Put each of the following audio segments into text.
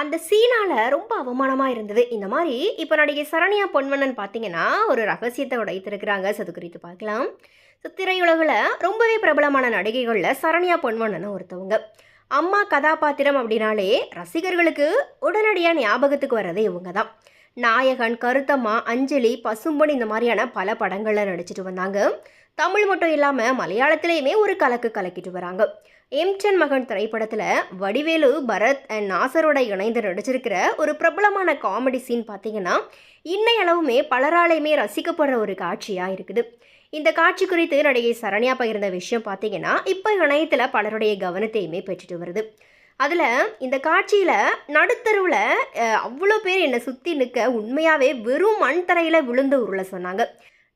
அந்த சீனால் ரொம்ப அவமானமாக இருந்தது. இந்த மாதிரி இப்போ நடிகை சரண்யா பொன்வண்ணன் பார்த்தீங்கன்னா ஒரு ரகசியத்தை உடைத்திருக்கிறாங்க. so அது குறித்து பார்க்கலாம். ஸோ திரையுலகில் ரொம்பவே பிரபலமான நடிகைகளில் சரண்யா பொன்வண்ணன் ஒருத்தவங்க. அம்மா கதாபாத்திரம் அப்படின்னாலே ரசிகர்களுக்கு உடனடியாக ஞாபகத்துக்கு வர்றது இவங்க தான் நாயகன் கருத்தம்மா அஞ்சலி பசும்பொன் இந்த மாதிரியான பல படங்களில் நடிச்சிட்டு வந்தாங்க. தமிழ் மட்டும் இல்லாமல் மலையாளத்திலையுமே ஒரு கலக்கு கலக்கிட்டு வராங்க. எம்டன் மகன் திரைப்படத்தில் வடிவேலு பரத் அண்ட் நாசரோட இணைந்து நடிச்சிருக்கிற ஒரு பிரபலமான காமெடி சீன் பார்த்தீங்கன்னா இன்னையளவுமே பலராலையுமே ரசிக்கப்படுற ஒரு காட்சியாக இருக்குது. இந்த காட்சி குறித்து நடிகை சரண்யா பகிர்ந்த விஷயம் பார்த்தீங்கன்னா இப்போ இணையத்தில் பலருடைய கவனத்தையுமே பெற்றுட்டு வருது. அதில் இந்த காட்சியில் நடுத்தருவில் அவ்வளோ பேர் என்னை சுற்றி நிற்க உண்மையாகவே வெறும் மண் தரையில் விழுந்து உருள சொன்னாங்க.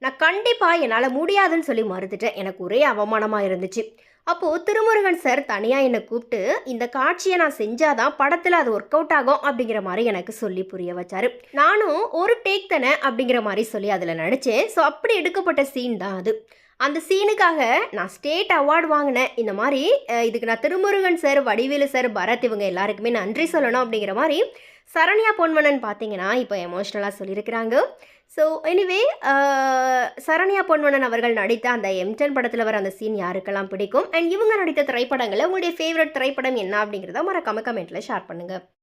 நான் கண்டிப்பாக என்னால் முடியாதுன்னு சொல்லி மறுத்துட்டேன். எனக்கு ஒரே அவமானமாக இருந்துச்சு. அப்போது திருமுருகன் சார் தனியாக என்னை கூப்பிட்டு இந்த காட்சியை நான் செஞ்சாதான் படத்தில் அது ஒர்க் அவுட் ஆகும் அப்படிங்கிற மாதிரி எனக்கு சொல்லி புரிய வச்சாரு. நானும் ஒரு டேக் தானே அப்படிங்கிற மாதிரி சொல்லி அதில் நடித்தேன் ஸோ அப்படி எடுக்கப்பட்ட சீன் தான் அது. அந்த சீனுக்காக நான் ஸ்டேட் அவார்டு வாங்கினேன். இந்த மாதிரி இதுக்கு நான் திருமுருகன் சார் வடிவேலு சார் பரத் இவங்க எல்லாருக்குமே நன்றி சொல்லணும் அப்படிங்கிற மாதிரி சரண்யா பொன்வனன் பார்த்தீங்கன்னா இப்போ எமோஷ்னலாக சொல்லியிருக்கிறாங்க. ஸோ எனிவே சரண்யா பொன்வனன் அவர்கள் நடித்த அந்த எம்டன் படத்தில் வர அந்த சீன் யாருக்கெல்லாம் பிடிக்கும்? அண்ட் இவங்க நடித்த திரைப்படங்களில் உங்களுடைய ஃபேவரட் திரைப்படம் என்ன அப்படிங்கிறத மறக்காம கமெண்ட்டில் ஷேர் பண்ணுங்கள்